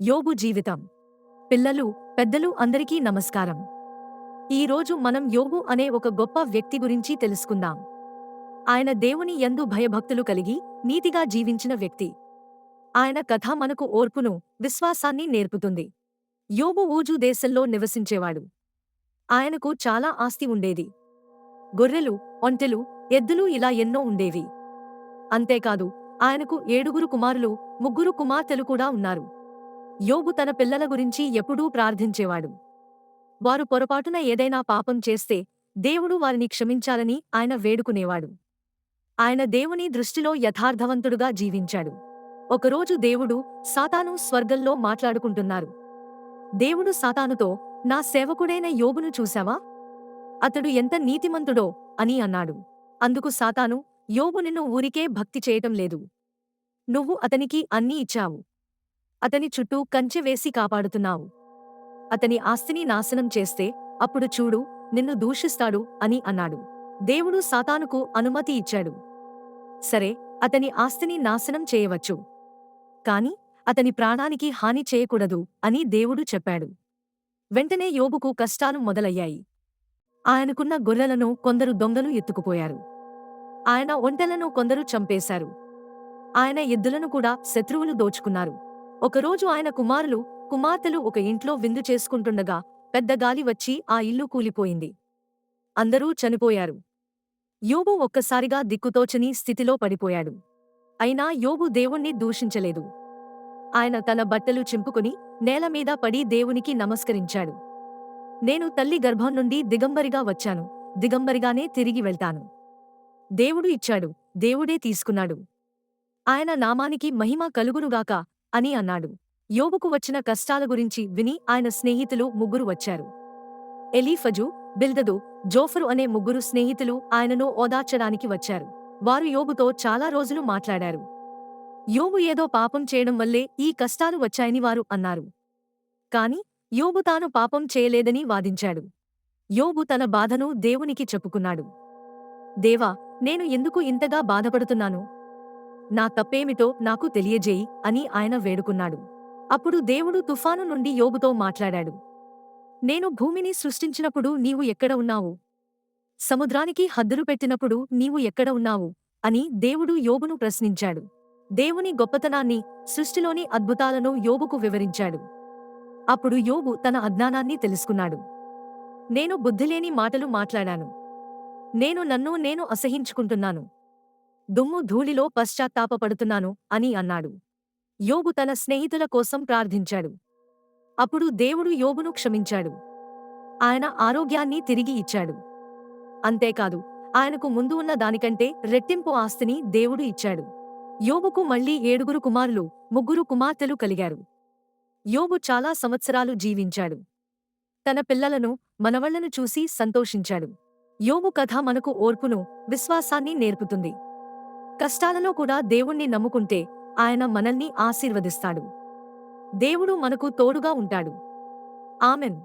యోగు జీవితం. పిల్లలు పెద్దలు అందరికీ నమస్కారం. ఈరోజు మనం యోబు అనే ఒక గొప్ప వ్యక్తి గురించి తెలుసుకుందాం. ఆయన దేవుని ఎందు భయభక్తులు కలిగి నీతిగా జీవించిన వ్యక్తి. ఆయన కథ మనకు ఓర్పును విశ్వాసాన్ని నేర్పుతుంది. యోబు ఊజు దేశంలో నివసించేవాడు. ఆయనకు చాలా ఆస్తి ఉండేది. గొర్రెలు ఒంటెలు ఎద్దులు ఇలా ఎన్నో ఉండేవి. అంతేకాదు ఆయనకు ఏడుగురు కుమారులు ముగ్గురు కుమార్తెలు కూడా ఉన్నారు. యోబు తన పిల్లల గురించి ఎప్పుడూ ప్రార్థించేవాడు. వారు పొరపాటున ఏదైనా పాపం చేస్తే దేవుడు వారిని క్షమించాలని ఆయన వేడుకునేవాడు. ఆయన దేవుని దృష్టిలో యథార్థవంతుడుగా జీవించాడు. ఒకరోజు దేవుడు సాతాను స్వర్గంలో మాట్లాడుకుంటున్నారు. దేవుడు సాతానుతో నా సేవకుడైన యోగును చూశావా? అతడు ఎంత నీతిమంతుడో అని అన్నాడు. అందుకు సాతాను యోగు నిన్ను ఊరికే భక్తి చేయటం లేదు. నువ్వు అతనికి అన్నీ ఇచ్చావు. అతని చుట్టూ కంచె వేసి కాపాడుతున్నావు. అతని ఆస్తిని నాశనం చేస్తే అప్పుడు చూడు నిన్ను దూషిస్తాడు అని అన్నాడు. దేవుడు సాతానుకు అనుమతి ఇచ్చాడు. సరే అతని ఆస్తిని నాశనం చేయవచ్చు. కాని అతని ప్రాణానికి హాని చేయకూడదు అని దేవుడు చెప్పాడు. వెంటనే యోబుకు కష్టాలు మొదలయ్యాయి. ఆయనకున్న గొర్రెలను కొందరు దొంగలు ఎత్తుకుపోయారు. ఆయన ఒంటెలను కొందరు చంపేశారు. ఆయన ఎద్దులను కూడా శత్రువులు దోచుకున్నారు. ఒకరోజు ఆయన కుమారులు కుమార్తెలు ఒక ఇంట్లో విందు చేసుకుంటుండగా పెద్ద గాలి వచ్చి ఆ ఇల్లు కూలిపోయింది. అందరూ చనిపోయారు. యోబు ఒక్కసారిగా దిక్కుతోచని స్థితిలో పడిపోయాడు. అయినా యోబు దేవుణ్ణి దూషించలేదు. ఆయన తన బట్టలు చింపుకుని నేలమీద పడి దేవునికి నమస్కరించాడు. నేను తల్లి గర్భం నుండి దిగంబరిగా వచ్చాను. దిగంబరిగానే తిరిగి వెళ్తాను. దేవుడు ఇచ్చాడు. దేవుడే తీసుకున్నాడు. ఆయన నామానికి మహిమ కలుగునుగాక అని అన్నాడు. యోబుకు వచ్చిన కష్టాల గురించి విని ఆయన స్నేహితులు ముగ్గురు వచ్చారు. ఎలీఫజు బిల్దదు జోఫరు అనే ముగ్గురు స్నేహితులు ఆయనను ఓదార్చడానికి వచ్చారు. వారు యోబుతో చాలా రోజులు మాట్లాడారు. యోబు ఏదో పాపం చేయడం వల్లే ఈ కష్టాలు వచ్చాయని వారు అన్నారు. కాని యోబు తాను పాపం చేయలేదని వాదించాడు. యోబు తన బాధను దేవునికి చెప్పుకున్నాడు. దేవా నేను ఎందుకు ఇంతగా బాధపడుతున్నాను? నా తప్పేమిటో నాకు తెలియజేయి అని ఆయన వేడుకున్నాడు. అప్పుడు దేవుడు తుఫాను నుండి యోగుతో మాట్లాడాడు. నేను భూమిని సృష్టించినప్పుడు నీవు ఎక్కడ ఉన్నావు? సముద్రానికి హద్దులు పెట్టినప్పుడు నీవు ఎక్కడ ఉన్నావు? అని దేవుడు యోబును ప్రశ్నించాడు. దేవుని గొప్పతనాన్ని సృష్టిలోని అద్భుతాలను యోబుకు వివరించాడు. అప్పుడు యోబు తన అజ్ఞానాన్ని తెలుసుకున్నాడు. నేను బుద్ధిలేని మాటలు మాట్లాడాను. నేను నన్ను నేను అసహించుకుంటున్నాను. దుమ్ము ధూళిలో పశ్చాత్తాపపడుతున్నాను అని అన్నాడు. యోగు తన స్నేహితుల కోసం ప్రార్థించాడు. అప్పుడు దేవుడు యోగును క్షమించాడు. ఆయన ఆరోగ్యాన్ని తిరిగి ఇచ్చాడు. అంతేకాదు ఆయనకు ముందు ఉన్న దానికంటే రెట్టింపు ఆస్తిని దేవుడు ఇచ్చాడు. యోబుకు మళ్ళీ ఏడుగురు కుమారులు ముగ్గురు కుమార్తెలు కలిగారు. యోబు చాలా సంవత్సరాలు జీవించాడు. తన పిల్లలను మనవళ్ళను చూసి సంతోషించాడు. యోబు కథ మనకు ఓర్పును విశ్వాసాన్ని నేర్పుతుంది. కష్టాలలో కూడా దేవుణ్ణి నమ్ముకుంటే ఆయన మనల్ని ఆశీర్వదిస్తాడు. దేవుడు మనకు తోడుగా ఉంటాడు. ఆమెన్.